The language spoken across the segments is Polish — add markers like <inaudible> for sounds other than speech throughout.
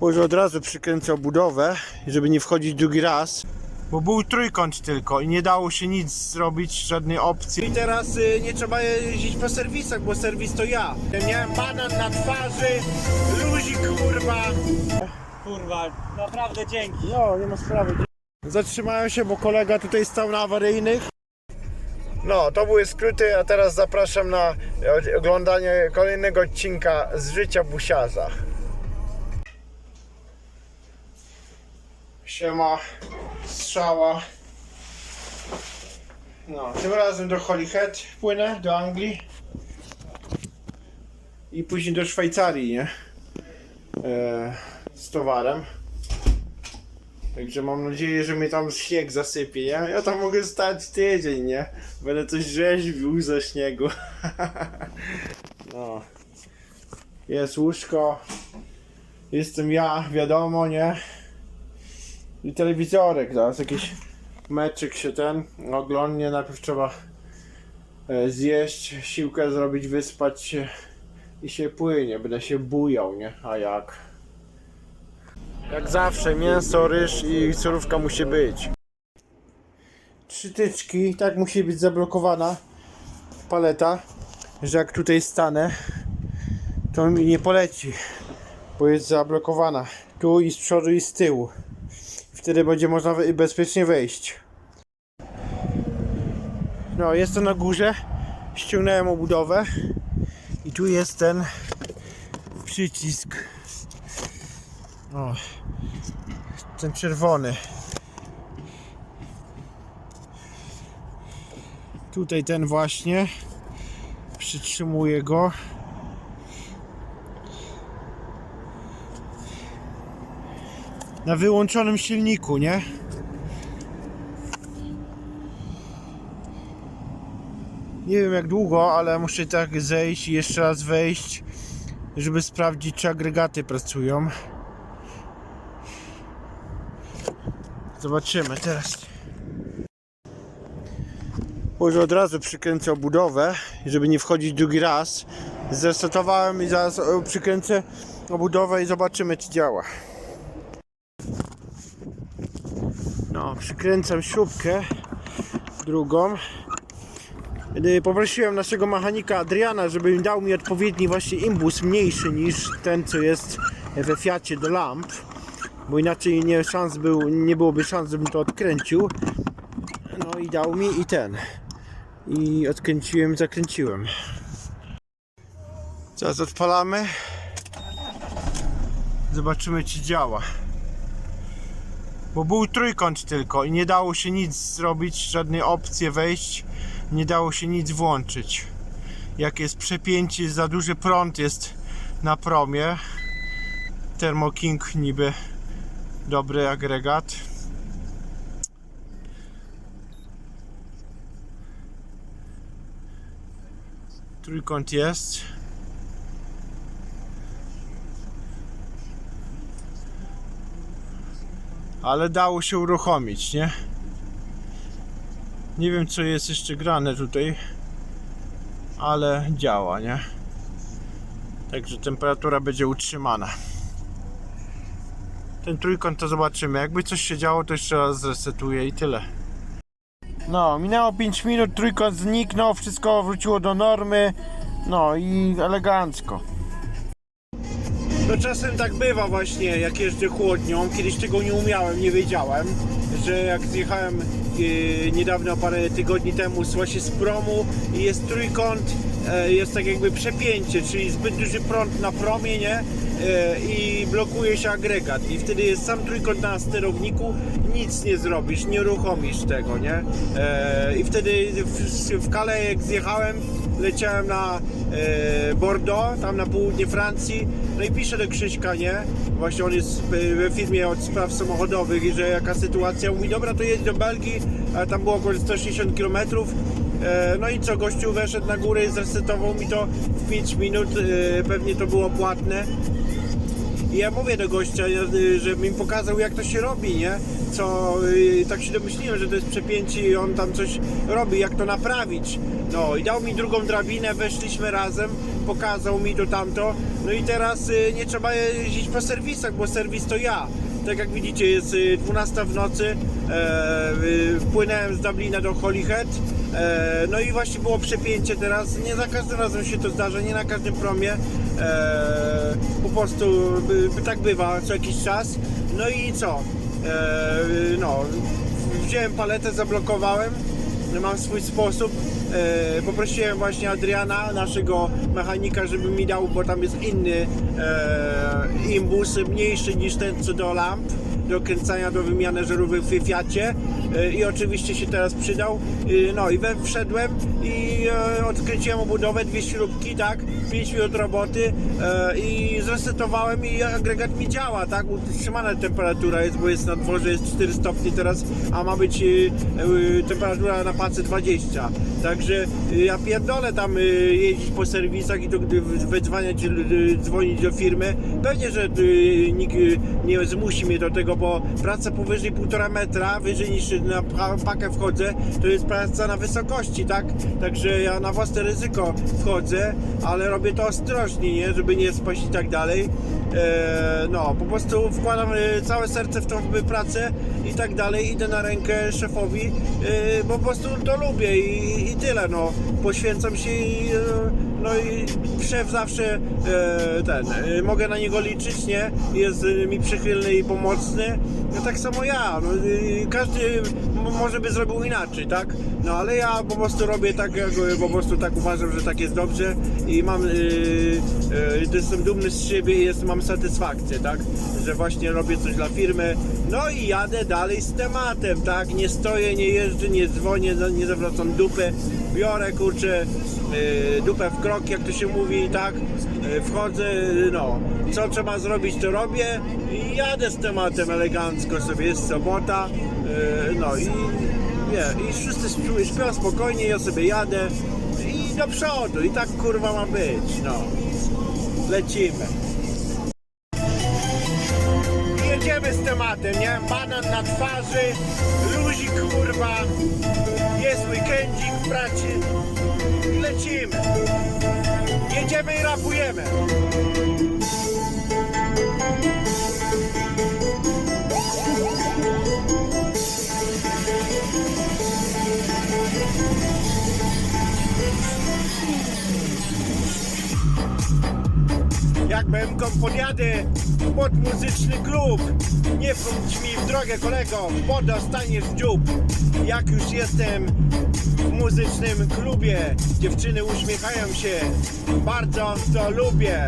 Może od razu przykręcę budowę, żeby nie wchodzić drugi raz. Bo był trójkąt tylko i nie dało się nic zrobić, żadnej opcji. I teraz y, nie trzeba jeździć po serwisach, bo serwis to ja. Miałem banan na twarzy, luzik kurwa. Kurwa, naprawdę dzięki. No, nie ma sprawy. Zatrzymałem się, bo kolega tutaj stał na awaryjnych. No, to były skróty, a teraz zapraszam na oglądanie kolejnego odcinka z życia busiarza. Siema, strzała. No, tym razem do Holyhead płynę, do Anglii. I później do Szwajcarii, nie? E, z towarem. Także mam nadzieję, że mnie tam śnieg zasypie, nie? Ja tam mogę stać tydzień, nie? Będę coś rzeźbił ze śniegu. <laughs> no. Jest łóżko. Jestem ja, wiadomo, nie? I telewizorek, zaraz jakiś meczyk się ten oglądnie. Najpierw trzeba e, zjeść, siłkę zrobić, wyspać się i się płynie. Będę się bujał, nie? A jak? Jak zawsze mięso, ryż i surówka musi być. Trzy tyczki, tak musi być zablokowana paleta, że jak tutaj stanę, to mi nie poleci, bo jest zablokowana tu i z przodu i z tyłu. Wtedy będzie można bezpiecznie wejść. No, jestem na górze, ściągnąłem obudowę i tu jest ten przycisk. O, ten czerwony. Tutaj ten właśnie. Przytrzymuję go. Na wyłączonym silniku, nie? Nie wiem jak długo, ale muszę tak zejść i jeszcze raz wejść, żeby sprawdzić czy agregaty pracują. Zobaczymy teraz. Może od razu przykręcę obudowę, żeby nie wchodzić drugi raz. Zresetowałem i zaraz e, przykręcę obudowę i zobaczymy czy działa. Przykręcam śrubkę drugą. Poprosiłem naszego mechanika Adriana, żeby dał mi odpowiedni właśnie imbus mniejszy niż ten co jest we Fiacie do lamp bo inaczej nie, szans był, nie byłoby szans, żebym to odkręcił. No i dał mi i ten. I odkręciłem, zakręciłem. Teraz odpalamy. Zobaczymy, czy działa. Bo był trójkąt tylko i nie dało się nic zrobić, żadnej opcji wejść, nie dało się nic włączyć. Jak jest przepięcie, za duży prąd jest na promie. Thermo King niby dobry agregat. Trójkąt jest. Ale dało się uruchomić, nie? Nie wiem co jest jeszcze grane tutaj, ale działa, nie? Także temperatura będzie utrzymana ten trójkąt to zobaczymy. Jakby coś się działo, to jeszcze raz zresetuję i tyle. No, minęło 5 minut, trójkąt zniknął, wszystko wróciło do normy. No i elegancko. No czasem tak bywa właśnie, jak jeżdżę chłodnią. Kiedyś tego nie umiałem, nie wiedziałem, że jak zjechałem e, niedawno, parę tygodni temu właśnie z promu i jest trójkąt, e, jest tak jakby przepięcie, czyli zbyt duży prąd na promie, nie? E, I blokuje się agregat i wtedy jest sam trójkąt na sterowniku, nic nie zrobisz, nie uruchomisz tego, nie? E, I wtedy w, w Calais jak zjechałem, leciałem na e, Bordeaux, tam na południe Francji, no i piszę do Krzyśka, nie? Właśnie on jest we firmie od spraw samochodowych i że jaka sytuacja, mówi dobra to jedź do Belgii, a tam było około 160 km e, no i co, gościu weszedł na górę, zresetował mi to w 5 minut, e, pewnie to było płatne i ja mówię do gościa, y, że mi pokazał jak to się robi, nie? Co y, tak się domyśliłem, że to jest przepięcie i on tam coś robi, jak to naprawić. No i dał mi drugą drabinę, weszliśmy razem, pokazał mi to tamto. No i teraz y, nie trzeba jeździć po serwisach, bo serwis to ja. Tak jak widzicie, jest y, 12 w nocy. E, y, wpłynąłem z Dublina do Holyhead. E, no i właśnie było przepięcie teraz. Nie za każdym razem się to zdarza, nie na każdym promie. E, po prostu y, tak bywa co jakiś czas. No i co? No, wziąłem paletę, zablokowałem. Mam swój sposób. E, poprosiłem właśnie Adriana, naszego mechanika, żeby mi dał, bo tam jest inny e, imbus, mniejszy niż ten co do lamp, do kręcania, do wymiany żarów w Fiacie i oczywiście się teraz przydał. E, no i we, wszedłem i e, odkręciłem obudowę, dwie śrubki, tak, 5 minut roboty e, i zresetowałem i agregat mi działa, tak, utrzymana temperatura jest, bo jest na dworze, jest 4 stopnie teraz, a ma być e, e, temperatura na pacy 20, także e, ja pierdolę tam e, jeździć po serwisach i to wydzwaniać, e, dzwonić do firmy, pewnie, że e, nikt e, nie zmusi mnie do tego, bo praca powyżej 1,5 metra, wyżej niż na pa- pakę wchodzę, to jest praca na wysokości, tak, także ja na własne ryzyko wchodzę, ale robię to ostrożnie, nie, żeby nie spaść i tak dalej. E, no, po prostu wkładam e, całe serce w tą pracę i tak dalej, idę na rękę szefowi, e, bo po prostu to lubię i, i tyle, no, poświęcam się i, e, no i szef zawsze e, ten, e, mogę na niego liczyć, nie, jest e, mi przychylny i pomocny, no tak samo ja, no, e, każdy może by zrobił inaczej, tak, no ale ja po prostu robię tak, jak po prostu tak uważam, że tak jest dobrze i mam, e, e, jestem dumny z siebie i jest, mam satysfakcję, tak, że właśnie robię coś dla firmy, no i jadę dalej z tematem, tak, nie stoję, nie jeżdżę, nie dzwonię, no, nie zawracam dupy, biorę, kurczę, e, dupę w krok, jak to się mówi, tak, e, wchodzę, no, co trzeba zrobić, to robię i jadę z tematem elegancko sobie, jest sobota, no i nie, i wszyscy śpią, spokojnie, ja sobie jadę i do przodu, i tak kurwa ma być, no. Lecimy. Jedziemy z tematem, nie? Banan na twarzy, luzik kurwa, jest weekendzik w pracy lecimy. Jedziemy i rapujemy. Jak bęką podjadę pod muzyczny klub. Nie wchodź mi w drogę kolego, bo dostaniesz dziób. Jak już jestem w muzycznym klubie Dziewczyny uśmiechają się, bardzo to lubię.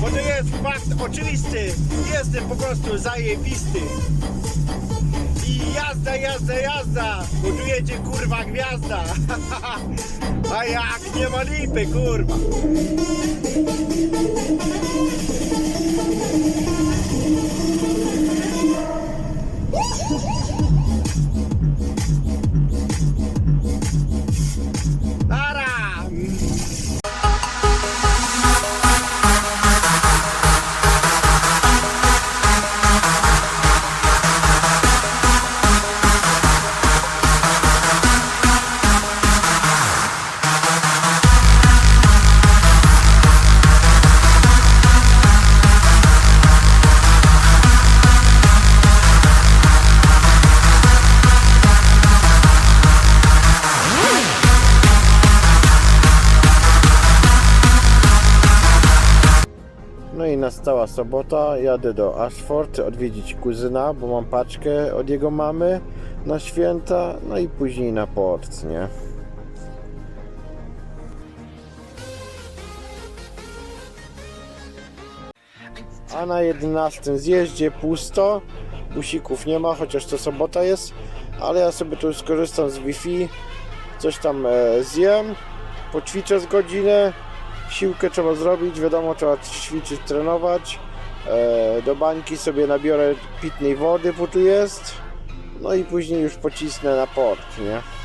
Bo to jest fakt oczywisty. Jestem po prostu zajebisty jazda, jazda, jazda, jedzie kurwa gwiazda. <laughs> A jak nie ma lipy, kurwa. Nastała sobota, jadę do Ashford odwiedzić kuzyna, bo mam paczkę od jego mamy na święta, no i później na port, nie? A na 11 zjeździe pusto, busików nie ma, chociaż to sobota jest, ale ja sobie tu skorzystam z Wi-Fi, coś tam e, zjem, poćwiczę z godzinę, siłkę trzeba zrobić, wiadomo, trzeba ćwiczyć, trenować. E, do bańki sobie nabiorę pitnej wody, bo tu jest. No i później już pocisnę na port, nie?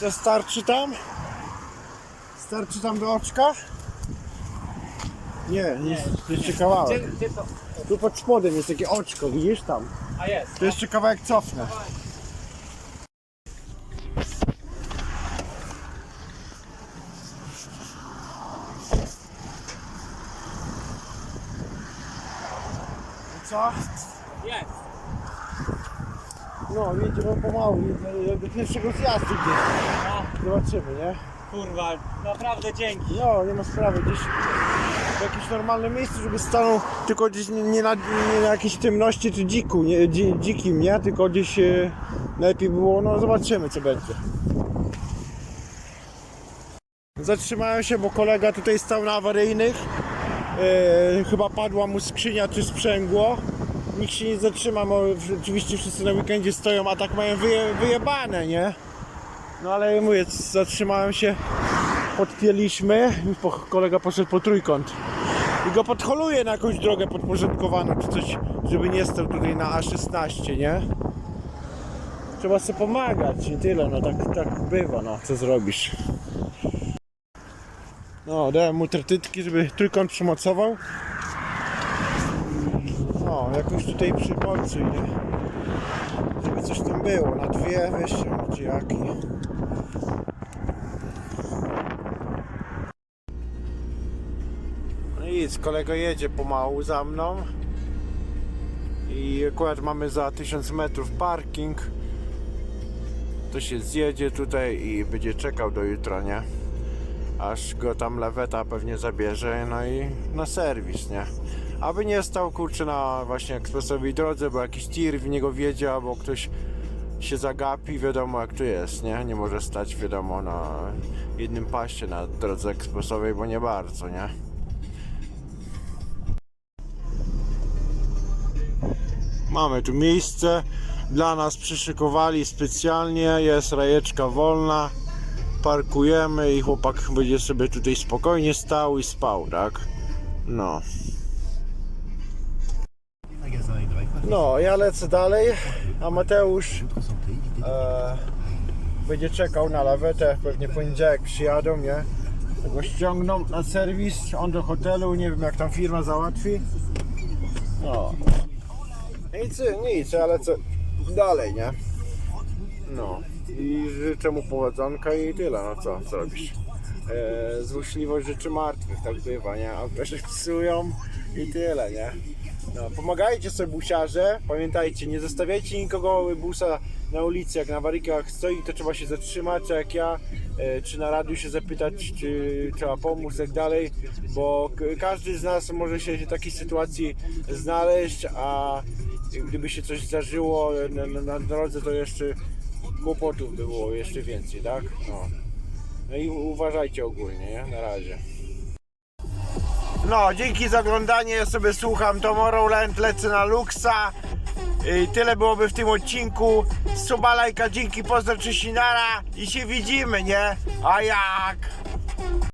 Co starczy tam? Starczy tam do oczka? Nie, nie, to jeszcze kawałek. Gdzie, gdzie to? Tu pod spodem jest takie oczko, widzisz tam? A jest. To jeszcze kawałek cofnę. Co? No, jedziemy pomału, jedziemy do pierwszego zjazdu gdzieś. No, Zobaczymy, nie? kurwa, naprawdę dzięki. No, nie ma sprawy, gdzieś w jakieś normalne miejsce, żeby stanął tylko gdzieś nie, nie, na, nie na jakiejś ciemności czy dziku, nie, dzi, dzikim, nie? Tylko gdzieś e, lepiej było, no zobaczymy co będzie. Zatrzymałem się, bo kolega tutaj stał na awaryjnych. E, chyba padła mu skrzynia czy sprzęgło. Nikt się nie zatrzyma, bo oczywiście wszyscy na weekendzie stoją, a tak mają wyje, wyjebane, nie? No ale mówię, zatrzymałem się, podpięliśmy i po, kolega poszedł po trójkąt. I go podholuje na jakąś drogę podporządkowaną czy coś, żeby nie stał tutaj na A16, nie? Trzeba sobie pomagać i tyle, no tak, tak bywa, no co zrobisz. No, dałem mu tertytki, żeby trójkąt przymocował. No, jakoś tutaj przymocuj, nie? Żeby coś tam było, na dwie, wiesz, czy jaki. No nic, kolega jedzie pomału za mną. I akurat mamy za 1000 metrów parking. To się zjedzie tutaj i będzie czekał do jutra, nie? Aż go tam leweta pewnie zabierze, no i na serwis, nie? Aby nie stał kurczę na właśnie ekspresowej drodze, bo jakiś tir w niego wiedzie, albo ktoś się zagapi, wiadomo jak to jest, nie? Nie może stać, wiadomo, na jednym paście na drodze ekspresowej, bo nie bardzo, nie? Mamy tu miejsce, dla nas przyszykowali specjalnie, jest rajeczka wolna, parkujemy i chłopak będzie sobie tutaj spokojnie stał i spał, tak? No. No, ja lecę dalej, a Mateusz e, będzie czekał na lawetę, pewnie poniedziałek przyjadą, nie? Go ściągną na serwis, on do hotelu, nie wiem jak tam firma załatwi. No. Nic, nic, ale co dalej, nie? No. I życzę mu powodzonka i tyle, no co, co robisz? E, złośliwość rzeczy martwych, tak bywa, nie? Się psują i tyle, nie? No, pomagajcie sobie busiarze, pamiętajcie, nie zostawiajcie nikogo busa na ulicy, jak na warikach stoi, to trzeba się zatrzymać, czy jak ja, e, czy na radiu się zapytać, czy trzeba pomóc, tak dalej, bo każdy z nas może się w takiej sytuacji znaleźć, a gdyby się coś zdarzyło na, na, na drodze, to jeszcze kłopotów by było jeszcze więcej, tak? No, no i uważajcie ogólnie, nie? Na razie. No, dzięki za oglądanie, ja sobie słucham Tomorrowland, lecę na Luxa. I tyle byłoby w tym odcinku. Suba, lajka, dzięki, pozdro, cześć i się widzimy, nie? A jak?